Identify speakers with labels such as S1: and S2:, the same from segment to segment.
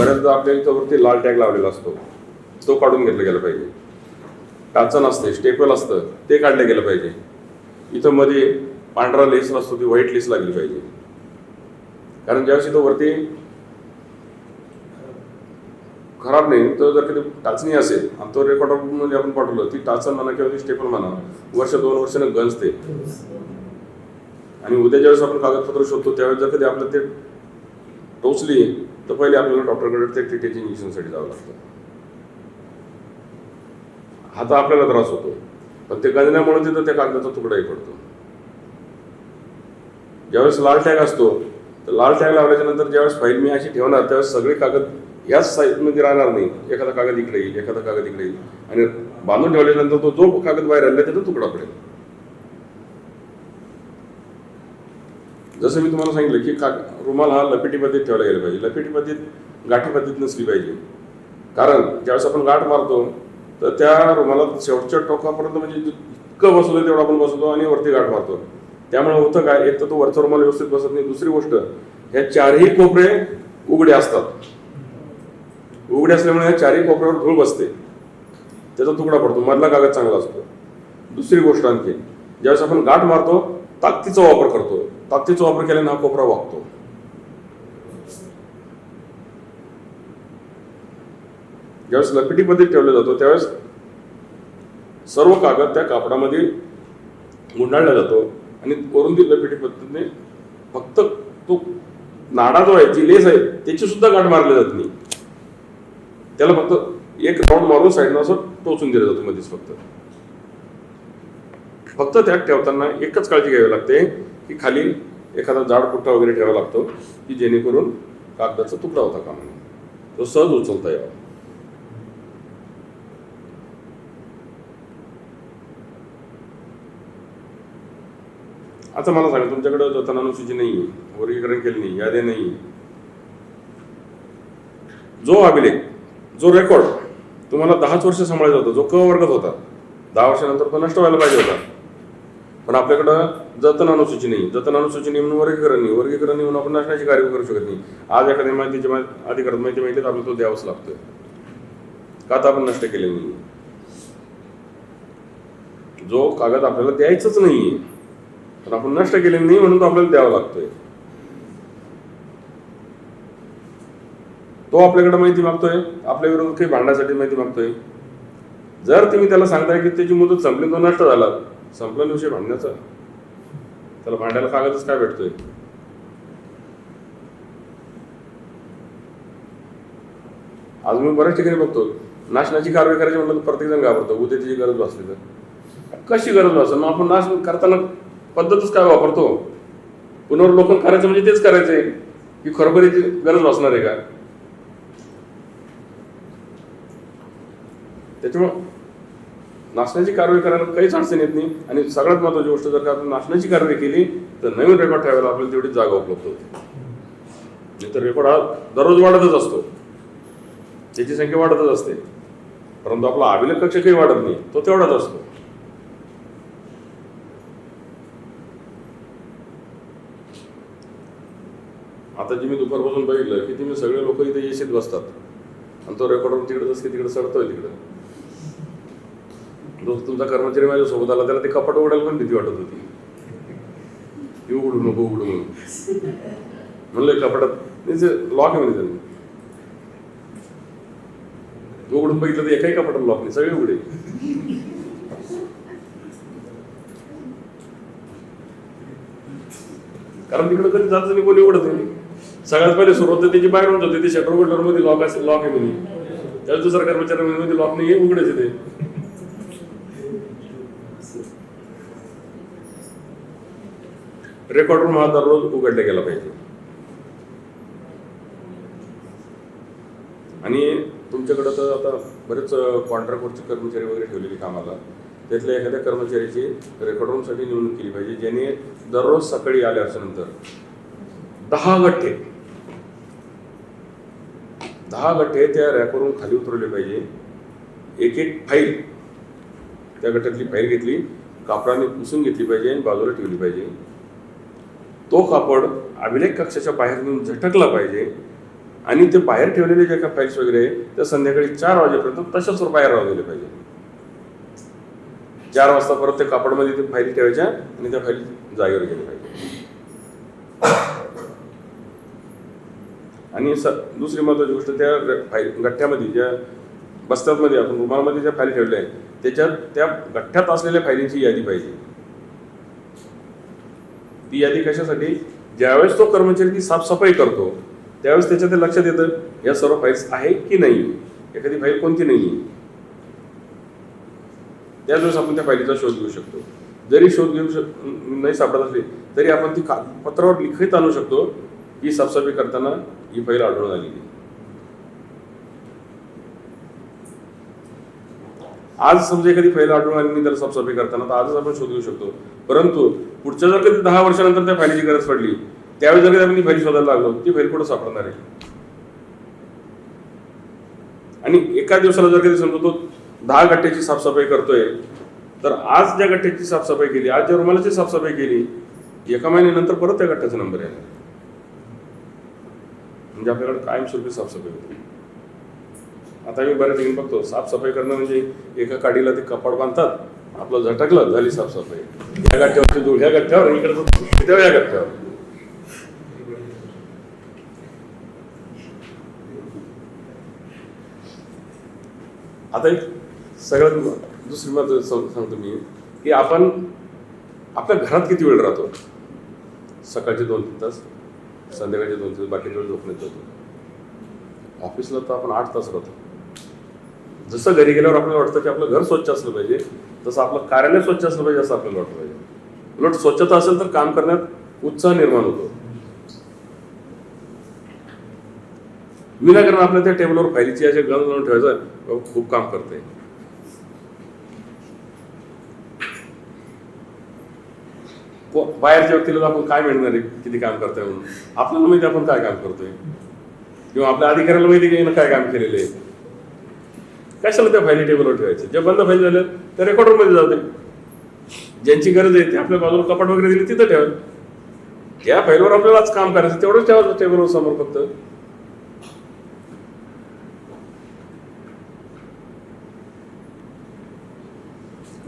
S1: बऱ्याचदा आपल्या इथं वरती लाल टॅग लावलेला असतो. तो काढून घेतला गेला पाहिजे. टाचन असते स्टेपल असतं ते काढलं गेलं पाहिजे. इथं मध्ये पांढरा लेस असतो ती व्हाईट लेस लागली पाहिजे. कारण ज्यावेळेस तो वरती खराब नाही तर जर कधी टाचणी असेल आणि तो रेकॉर्डर म्हणजे आपण पाठवलं ती टाचन म्हणा किंवा ती स्टेपल म्हणा वर्ष दोन वर्षानं गंजते. आणि उद्या ज्यावेळेस आपण कागदपत्र शोधतो त्यावेळेस जर कधी आपलं ते टोचली तर पहिले आपल्याला डॉक्टरकडे ते टीटीच्या इंजेक्शनसाठी जावं लागतं. हा तर आपल्याला त्रास होतो. पण ते गंजण्यामुळे तिथं त्या कागदाचा तुकडाही पडतो. ज्यावेळेस लाल टॅग असतो तर लाल टॅग लावल्याच्या नंतर ज्यावेळेस फाईल मी अशी ठेवणार त्यावेळेस सगळे कागद याच साईजमध्ये राहणार नाही. एखादा कागद इकडे येईल एखादा कागद इकडे येईल. आणि बांधून ठेवल्यानंतर तो जो कागद बाहेर आला त्याचा तुकडा पडेल. जसं मी तुम्हाला सांगितलं की का रुमाल हा लपेटी पद्धतीत ठेवला गेला पाहिजे. लपेटी पद्धतीत गाठी पद्धत नसली पाहिजे. कारण ज्यावेळेस आपण गाठ मारतो तर त्या रुमाला शेवटच्या टोकापर्यंत म्हणजे जितकं बसवलं तेवढं आपण बसवतो आणि वरती गाठ मारतो. त्यामुळे होतं काय एक तर तो वरचा रुमाल व्यवस्थित बसत नाही. दुसरी गोष्ट ह्या चारही कोपरे उघडे असतात. उघडे असल्यामुळे ह्या चारही कोपऱ्यावर धूळ बसते. त्याचा तुकडा पडतो. मधला कागद चांगला असतो. दुसरी गोष्ट आणखी ज्यावेळेस आपण गाठ मारतो ताकदीचा वापर करतो ताकदीचा वापर केल्याने हा कोपरा वागतो. ज्यावेळेस लपेटीमध्ये ठेवला जातो त्यावेळेस सर्व कागद त्या कापडामध्ये गुंडाळला जातो आणि वरून ती लपिटी पद्धतीने फक्त तो नाडा जो आहे जी लेस आहे त्याची सुद्धा गाठ मारली जात नाही. त्याला फक्त एक राऊंड मारून साईडनं असं टोचून दिलं जातो मध्येच फक्त. फक्त त्यात ठेवताना एकच काळजी घ्यावी लागते की खाली एखादा जाड पुठ्ठा वगैरे ठेवावा लागतो की जेणेकरून कागदाचा तुकडा होता कामा नये. तो सहज उचलता यावा. आता मला सांगा तुमच्याकडे जतन अनुसूची नाही वर्गीकरण केली नाही यादी नाही जो अभिलेख जो रेकॉर्ड तुम्हाला दहाच वर्ष सांभाळायचा होता जो क वर्गात होता दहा वर्षानंतर तो नष्ट व्हायला पाहिजे होता. पण आपल्याकडं जतन अनुसूची नाही. जतन अनुसूची नाही म्हणून वर्गीकरण नाही. वर्गीकरण नाही म्हणून आपण नसण्याची कार्य करू शकत नाही. आज एखाद्या माहितीची माहिती अधिकारात माहिती माहिती तर आपल्याला तो द्यावाच लागतोय. का तर आपण नष्ट केले नाही जो कागद आपल्याला द्यायचाच नाहीये पण आपण नष्ट केले नाही म्हणून तो आपल्याला द्यावा लागतोय. तो आपल्याकडे माहिती मागतोय. आपल्या विरोधात काही भांडण्यासाठी माहिती मागतोय. जर तुम्ही त्याला सांगताय की त्याची मुदत संपली तो नष्ट झाला. संपला विषय भांडण्याचा? त्याला भांडायला कागदच काय भेटतोय? आज मी बऱ्याच ठिकाणी बघतो. नाशनाची कारवाई करायची म्हटलं तर प्रत्येक जण घाबरतो. उद्या त्याची गरज भासली तर. कशी गरज भासेल? मग आपण नाश करताना पद्धतच काय वापरतो? पुनर्लोकन करायचं म्हणजे तेच करायचंय. की खरोखरीची गरज भासणार आहे का? त्याच्यामुळं नाचण्याची कारवाई करायला काहीच अडचण येत नाही. आणि सगळ्यात महत्वाची गोष्ट जर का आपण नाचण्याची कारवाई केली तर नवीन रेकॉर्ड ठेवायला आपल्याला तेवढी जागा उपलब्ध होते. नाही तर रेकॉर्ड हा दररोज वाढतच असतो. त्याची संख्या वाढतच असते. परंतु आपला अभिलेख कक्ष काही वाढत नाही. तो तेवढाच असतो. आता जे मी दुपारपासून बघितलं की तुम्ही सगळे लोक इथे येशीत बसतात. आणि तो रेकॉर्डर तिकडे जसं की तिकडे सरतोय तिकडे. जो तुमचा कर्मचारी माझ्या सोबत आला त्याला ते कपाट उघडायला पण भीती वाटत होती. की उघडू नको उघडू म्हणून म्हणलं कपाटात लॉक आहे म्हणजे उघडून बघितलं तर एकाही कपाटात लॉक नाही सगळे उघडे. कारण तिकडे कधी जात नाही कोणी उघडत नाही. सगळ्यात पहिले सुरुवात त्याची बाहेरून होते ते शटर उघडल्यावर मध्ये लॉक असेल लॉक आहे म्हणे. त्याला दुसरा कर्मचारी मध्ये लॉक नाही उघडायचे ते. रेकॉर्डर मला दररोज उघडला गेला पाहिजे. आणि तुमच्याकडं तर आता बरेच कॉन्ट्रॅक्टवरचे कर्मचारी वगैरे ठेवलेली कामाला. त्यातल्या एखाद्या कर्मचाऱ्याची रेकॉर्ड रूमसाठी निवडणूक केली पाहिजे ज्याने दररोज सकाळी आल्यानंतर दहा गठ्ठे दहा गठ्ठे त्या रॅकवरून खाली उतरवले पाहिजे. एक एक फाईल त्या गठ्ठ्यातली फाईल घेतली कापडाने पुसून घेतली पाहिजे आणि बाजूला ठेवली पाहिजे. तो कापड अभिलेख कक्षाच्या बाहेरून झटकला पाहिजे. आणि ते बाहेर ठेवलेले जे काही फाईल्स वगैरे त्या संध्याकाळी चार वाजेपर्यंत तशाच बाहेर राहू दिले पाहिजे. चार वाजता परत ते कापडमध्ये ते फाईली ठेवायच्या आणि त्या फाईली जागेवर गेल्या पाहिजे. आणि स दुसरी महत्वाची गोष्ट त्या फाईल गठ्ठ्यामध्ये ज्या बस्त्यामध्ये आपण रुमालमध्ये ज्या फाईल ठेवल्या आहेत त्याच्यात त्या गठ्ठ्यात असलेल्या फायलींची यादी पाहिजे. ती यादी कशासाठी? ज्यावेळेस तो कर्मचारी ती साफसफाई करतो त्यावेळेस त्याच्या ते लक्षात येतं या सर्व फाईल्स आहे की नाही? एखादी फाईल कोणती नाही? त्याच वेळेस आपण त्या फाईलीचा शोध घेऊ शकतो. जरी शोध घेऊ शक नाही सापडत असली तरी आपण ती का पत्रावर लिखित आणू शकतो की साफसफाई करताना ही फाईल आढळून आलेली. आज समजा एखादी फाईल आढळून आली नाही त्याला साफसफाई करताना तर आजच आपण शोधू शकतो. परंतु पुढच्या जर कधी दहा वर्षानंतर त्या फाईलीची गरज पडली त्यावेळी जर कधी आपण ती फाईल शोधायला लागलो ती फाईल कुठं सापडणार आहे? आणि एका दिवसाला जर कधी समजा तो दहा गट्ट्याची साफसफाई करतोय तर आज ज्या गट्ट्याची साफसफाई केली आज ज्या रुमालाची साफसफाई केली एका महिन्यानंतर परत त्या गट्ट्याचा नंबर येणार. म्हणजे आपल्याकडे कायमस्वरूपी साफसफाई होते. आता मी बऱ्याच ठिकाणी बघतो साफसफाई करणं म्हणजे एका काडीला ते कपाट बांधतात आपलं झटकलं झाली साफसफाई. या गठ्ठ्यावरची धूळ ह्या गठ्ठ्यावर इकडचं तेव्हा या गठ्ठ्यावर. आता एक सगळ्यात दुसरी मत सांगतो मी की आपण आपल्या घरात किती वेळ राहतो? सकाळचे दोन तीन तास संध्याकाळचे दोन तास बाकीच्या वेळ झोपण्यात जातो ऑफिसला तर आपण आठ तास राहतो. जसं घरी गेल्यावर आपल्याला वाटतं की आपलं घर स्वच्छ असलं पाहिजे तसं आपलं कार्यालय स्वच्छ असलं पाहिजे असं आपल्याला वाटलं पाहिजे. उलट स्वच्छता असेल तर काम करण्यात उत्साह निर्माण होतो. विनाकारण आपल्या त्या टेबलवर फायलीची असे गण लावून ठेवायचं खूप काम करते बाहेरच्या व्यक्तीला आपण काय मिळणार आहे किती काम करताय म्हणून? आपल्याला माहिती आहे आपण काय काम करतोय. किंवा आपल्या अधिकाऱ्याला माहिती की काय काम केलेलं आहे. कशाला त्या फायली टेबलवर ठेवायचे? जे बंद फाईल झालं त्या रेकॉर्डरमध्ये जाते ज्यांची गरज आहे ते आपल्या बाजूला कपाट वगैरे दिली तिथं ठेवा. त्या फाईलवर आपल्यालाच काम करायचं तेवढंच ठेवायचं टेबलवर समोर फक्त.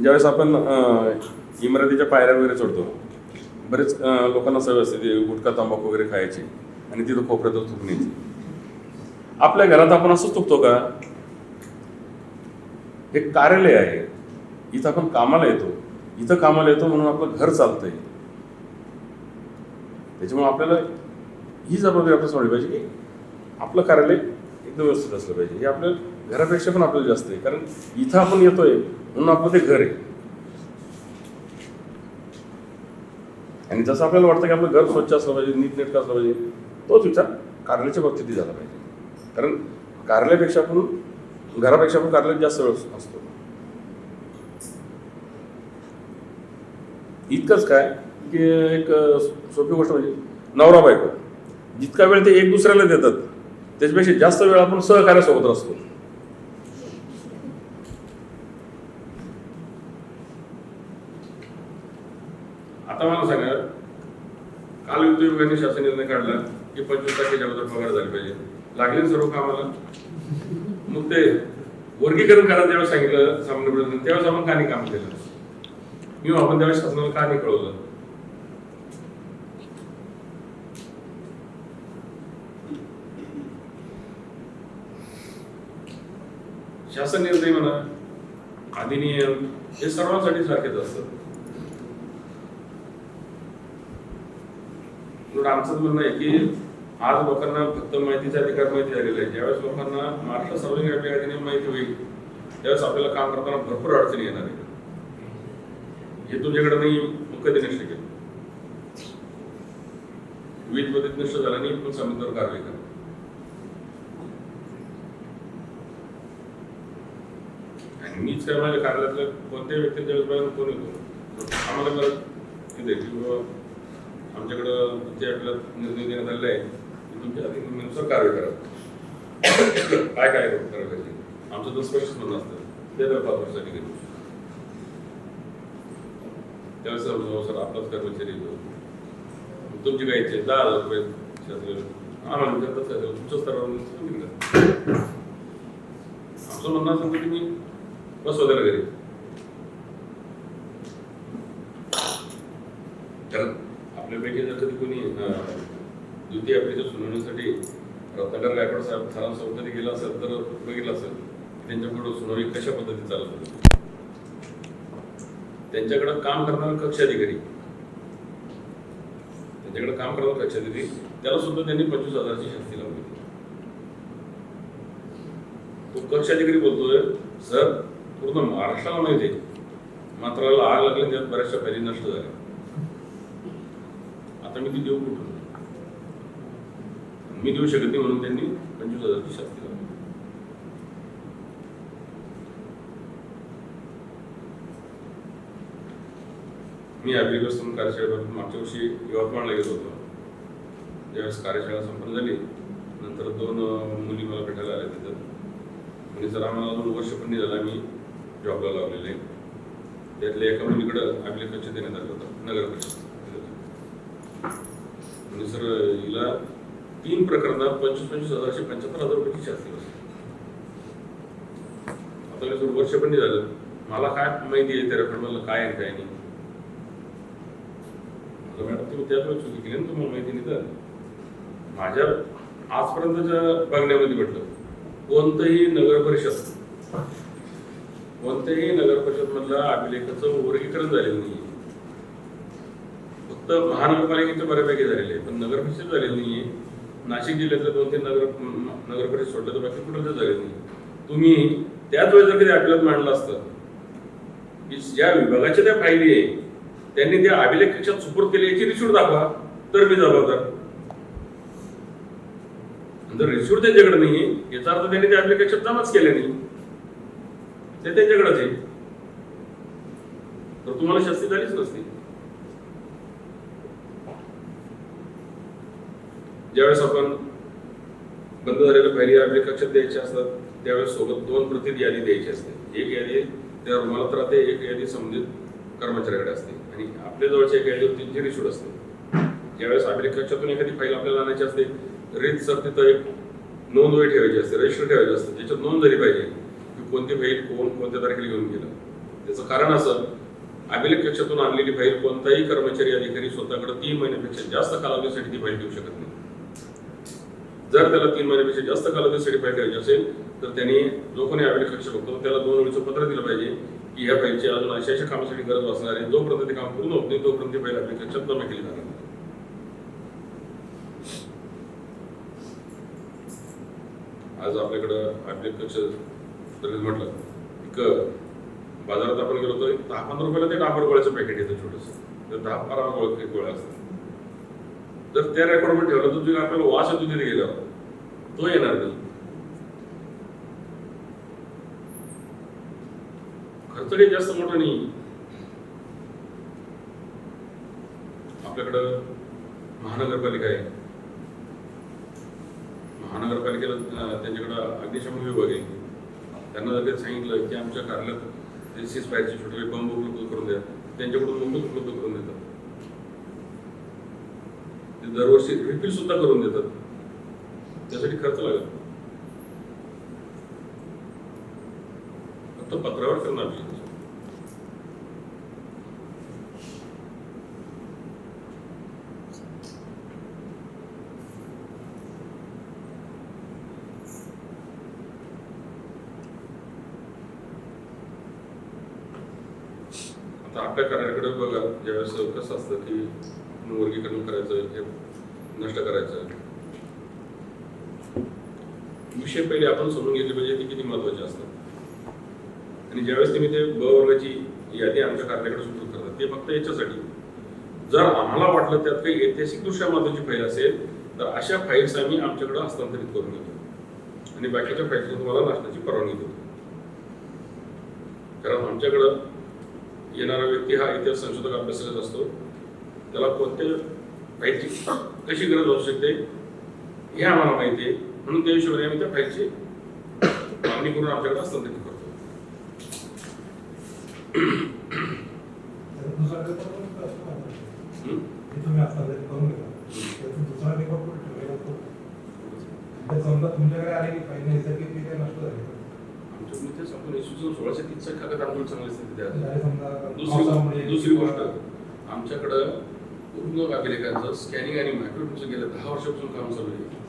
S1: ज्यावेळेस आपण अं, इमारतीच्या पायऱ्या वगैरे चढतो बरेच लोकांना सवय असते गुटखा तंबाखू वगैरे खायची आणि तिथं कोपऱ्यात थुकण्याची आपल्या घरात आपण असंच थुकतो का? हे कार्यालय आहे. इथं आपण कामाला येतो. इथं कामाला येतो म्हणून आपलं घर चालतंय. त्याच्यामुळे आपल्याला ही जबाबदारी आपल्याला सोडली पाहिजे की आपलं कार्यालय एकदम व्यवस्थित असलं पाहिजे. हे आपल्या घरापेक्षा पण आपल्याला जास्त आहे. कारण इथं आपण येतोय म्हणून आपलं ते घर आहे. आणि जसं आपल्याला वाटतं की आपलं घर स्वच्छ असलं पाहिजे नीटनेटकं असलं पाहिजे तोच विचार कार्यालयाच्या बाबतीतही झाला पाहिजे. कारण कार्यालयापेक्षा आपण घरापेक्षा पण कार्यालयात जास्त वेळ असतो. इतकंच काय की एक सोपी गोष्ट म्हणजे नवरा बायको. जितका वेळ ते एक दुसऱ्याला देतात त्याच्यापेक्षा जास्त वेळ आपण सहकार्यासोबत असतो आता मला सांगा काल वित्त शासन निर्णय काढला की पंचवीस टक्के अगोदर पगार झाली पाहिजे. लागले सर्व कामाला? मग ते वर्गीकरण करायला तेव्हा सांगितलं सामान्य प्रशासन त्यावेळेस आपण का नाही काम केलं? किंवा आपण त्यावेळेस शासनाला का नाही कळवलं? शासन निर्णय म्हणा अधिनियम हे सर्वांसाठी सारखेच असतात आमचं म्हणणं आहे की आज लोकांना फक्त माहितीचा अधिकार माहिती झालेला आहे. ज्यावेळेस लोकांना महाराष्ट्र सार्वजनिक व्यापारी माहिती होईल त्यावेळेस आपल्याला काम करताना भरपूर अडचणी येणार आहे हे तुमच्याकडे नाही मुख्य कधी नष्ट केलं वीज मदत नष्ट झाला नाही पण समितीवर कारवाई करा. आणि मीच काय माझ्या कार्यालयातल्या कोणत्याही व्यक्तीच्या वेळेस कोण येतो? आम्हाला मला आमच्याकडं जे आपल्याला निर्णय देण्यात आलेला आहे तुमच्या अधिनियमानुसार कार्य करा. काय काय करायला पाहिजे? आमचं तर स्पष्ट म्हणणं असतं. ते तर पाच वर्षासाठी घेतो त्यावेळेस सर सर आपलाच कर्मचारी येतो तुमची काय इच्छा दहा हजार रुपये आम्हाला विचारतात काय तुमच्या स्तरावर सांगितलं आमचं म्हणणं असं की तुम्ही बस वगैरे घरी. कारण आपल्यापैकी जर कधी कोणी द्वितीय आपलीच्या सुनावणीसाठी रत्नाकर गायकवाड साहेब सरांसोबत जरी गेला असेल तर बघितलं असेल त्यांच्याकडं सुनावणी कशा पद्धतीत चालत होती त्यांच्याकडं काम करणारा कक्ष अधिकारी त्यांच्याकडे काम करणारा कक्ष अधिकारी त्याला सुद्धा त्यांनी पंचवीस हजाराची शक्ती लावली तो कक्ष अधिकारी बोलतोय सर पूर्ण महाराष्ट्राला माहिती आहे. मात्राला आग लागली त्यात बऱ्याचशा पहिली नष्ट झाल्या. आता मी ती देऊ कुठून? मी देऊ शकत नाही म्हणून त्यांनी पंचवीस हजारची शास्ती लावली. मी ॲप्लिकेशन कार्यशाळेबाबत मागच्या वर्षी यवतमाळला गेलो होतो. ज्यावेळेस कार्यशाळा संपन्न झाली नंतर दोन मुली मला भेटायला आल्या तिथं. म्हणजे सर आम्हाला दोन वर्ष पण नाही झालं आम्ही जॉबला लावलेले. त्यातल्या एका मुलीकडं ॲप्लिकेशन देण्यात आलं होतं नगर परिषद म्हणजे सर हिला तीन प्रकरणात पंचवीस पंचवीस हजारशे पंच्याहत्तर हजार रुपयाची शास्ती बसली आता मी सर वर्ष पण नाही झालं. मला काय माहिती आहे त्या रेकॉर्डमधलं काय आहे काय नाही. आता मॅडम तुम्ही त्याच वेळेस चुकी केली ना तुम्हाला माहिती नाही तर. माझ्या आजपर्यंतच्या बघण्यामध्ये म्हटलं कोणतंही नगर परिषद कोणत्याही नगर परिषद मधल्या अभिलेखाचं वर्गीकरण झालेलं नाही फक्त महानगरपालिकेचं बऱ्यापैकी झालेले आहे पण नगर परिषद झालेली नाहीये. नाशिक जिल्ह्यातल्या दोन तीन नगर नगर परिषद सोडलं तर बाकी कुठं जागेत नाही. तुम्ही त्याच वेळेस जर कधी अभिलेख मांडलं असतं की ज्या विभागाच्या त्या फायली आहे त्यांनी त्या अभिलेख कक्षात सुपूर्द केली याची रिसिप्ट दाखवा तर मी जबाबदार. जर रिसिप्ट त्यांच्याकडे नाही याचा अर्थ त्यांनी त्या अभिलेख कक्षात जमाच केल्या नाही. ते त्यांच्याकडेच आहे. तर तुम्हाला शास्ती झालीच नसती. ज्यावेळेस आपण बंद झालेल्या फायली अभिलेख कक्षात द्यायचे असतात त्यावेळेस सोबत दोन प्रतिद यादी द्यायची असते. एक यादी त्या रुमालात राहते एक यादी संबंधित कर्मचाऱ्याकडे असते. आणि आपल्या जवळच्या एक यादीवर त्यांची रिशूट असते. ज्यावेळेस आपल्या कक्षातून एखादी फाईल आपल्याला आणायची असते रीत सर तिथं एक नोंद वेळ ठेवायची असते रजिस्टर ठेवायचं असतं. त्याच्यात नोंद झाली पाहिजे की कोणती फाईल कोण कोणत्या तारखेला घेऊन गेलं. त्याचं कारण असं अभिलेख कक्षातून आणलेली फाईल कोणताही कर्मचारी अधिकारी स्वतःकडे तीन महिन्यापेक्षा जास्त कालावधीसाठी ती फाईल घेऊ शकत नाही. जर त्याला तीन महिन्यापेक्षा जास्त कालावधीसाठी फाईल करायची असेल तर त्यांनी जो कोणी आवेदन कक्ष बघतो त्याला दोन वेळचं पत्र दिलं पाहिजे की ह्या फाईलची अजून अशा अशा कामासाठी गरज असणार आहे. जोपर्यंत ते काम पूर्ण होत नाही तोपर्यंत ती फाईल अभिलेख कक्षात जमा केली जाणार आज आपल्याकडं अभिलेख कक्ष जर म्हटलं एक बाजारात आपण गेलो तर दहा पंधरा रुपयाला ते डांबर गोळ्याचं पॅकेट येतं छोटंसं. तर दहा बारा गोळ गोळ्या असतात. जर त्या रेकॉर्डमध्ये ठेवलं तर तुझ्या आपल्याला वास येतो तिथे गेला तो येणार नाही. खर्च काही जास्त मोठा नाही. आपल्याकडं महानगरपालिका आहे. महानगरपालिकेला त्यांच्याकडं अग्निशमन विभाग आहे. त्यांना जर सांगितलं की आमच्या कार्यालयात सीज फायरचे छोटे बंब उपलब्ध करून द्या त्यांच्याकडून बंब उपलब्ध करून देतात. ते दरवर्षी रिफिल सुद्धा करून देतात त्यासाठी खर्च लागत फक्त पत्रावर करणं आपली आता आपल्या कार्याकडे बघा ज्यावेळेस कसं असतं की वर्गीकरण करायचं हे नष्ट करायचं विषय पहिले आपण समजून घेतले पाहिजे ते किती महत्त्वाचे असतात. आणि ज्यावेळेस तुम्ही ते ब वर्गाची यादी आमच्या कार्याकडे सुरू करतात ते फक्त याच्यासाठी. जर आम्हाला वाटलं त्यात काही ऐतिहासिक ऐतिहासिकदृष्ट्या महत्वाची फाईल असेल तर अशा फाईल्स आम्ही आमच्याकडे हस्तांतरित करून घेतो. आणि बाकीच्या फाईल्स तुम्हाला नाशनाची परवानगी देतो. कारण आमच्याकडं येणारा व्यक्ती हा इतिहास संशोधक अभ्यासक असतो. त्याला कोणत्या फाईलची कशी गरज असू शकते हे आम्हाला माहिती आहे. म्हणून त्या हिशोबाने आम्ही त्या फाईलची मागणी करून आमच्याकडे हस्तांतरित करतो.
S2: तुमच्याकडे आले की फाईल नैसर्गिकरित्या नष्ट झाले?
S1: आमच्या मी ते सांगतो इसवी सन सोळाशे तीसच्या कागद आंदोलन चांगले स्थितीत आहे दुसरी दुसरी गोष्ट आमच्याकडं पूर्ण अभिलेखांचं स्कॅनिंग आणि मायक्रोफिल्मचं गेल्या दहा वर्षापासून काम चालू आहे.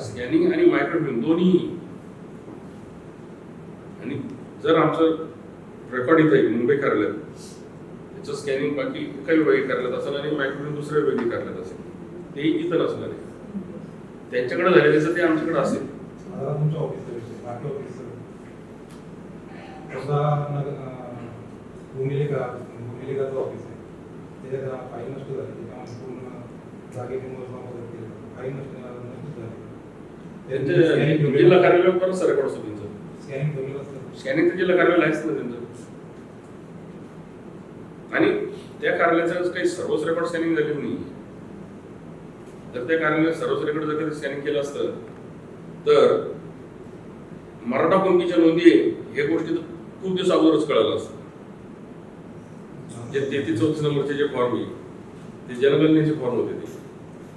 S2: स्कॅनिंग म्हणजे
S1: आणि मायक्रोफिल्म दोन्ही. आणि जर आमचं रेकॉर्ड इथं आहे मुंबई कार्यालयात त्याचं स्कॅनिंग बाकी एका विभागी कार्यालयात असेल आणि मायक्रोफिल्म दुसऱ्या विभागी कार्यालयात असेल ते इथं नसणार आहे. त्यांच्याकडे झालेलं ते आमच्याकडे असेल.
S2: नग- अं, भूमिलेखा भूमिलेखाचं ऑफिस आहे त्याच्यात फाईल नष्ट झाली. पूर्ण जागेचे मोजमाप वगैरे केलं. फाईल नष्ट नष्ट झाली.
S1: जिल्हा कार्यालयावर बरंच रेकॉर्ड असतो त्यांचं.
S2: स्कॅनिंग ठेवलेलं असतं.
S1: स्कॅनिंग तर जिल्हा कार्यालय आहेच ना त्यांचं. आणि त्या कार्यालयाचं काही सर्वच रेकॉर्ड स्कॅनिंग झालेलं नाही जर त्या कार्यालयात सर्वच रेकॉर्ड जर स्कॅनिंग केलं असतं तर मराठा कुणबीच्या नोंदी आहे, हे गोष्टी तर खूप दिवस अगोदरच कळालं असतं. जे तेहतीस चौतीस नंबरचे जे फॉर्म आहे ते जनगणनेचे फॉर्म होते ते.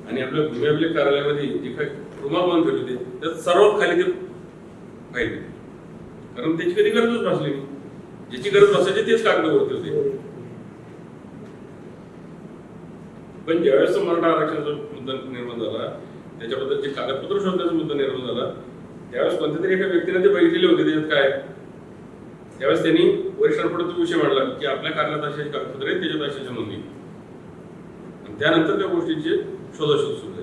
S1: आणि आपल्या भूमी कार्यालयामध्ये जे काही रुमाल बांधून ठेवले होते त्यात सर्वात खाली ते फाईल होते कारण त्याची कधी गरजच भासली नाही. ज्याची गरज भासायची तेच कागदावरती होते. पण ज्यावेळेस मराठा आरक्षणाचा मुद्दा निर्माण झाला त्याच्याबद्दल जे कागदपत्र शोधण्याचा मुद्दा निर्माण झाला त्यावेळेस कोणत्या तरी एका व्यक्तीने ते बघितलेले होते त्याच्यात काय? त्यावेळेस त्यांनी वरिष्ठांपुढे तो विषय मांडला की आपल्या कार्यालयात असे कागदपत्र आहेत त्याच्यात अशाच्या नोंदी. त्यानंतर त्या गोष्टींची शोधाशोध सुरू.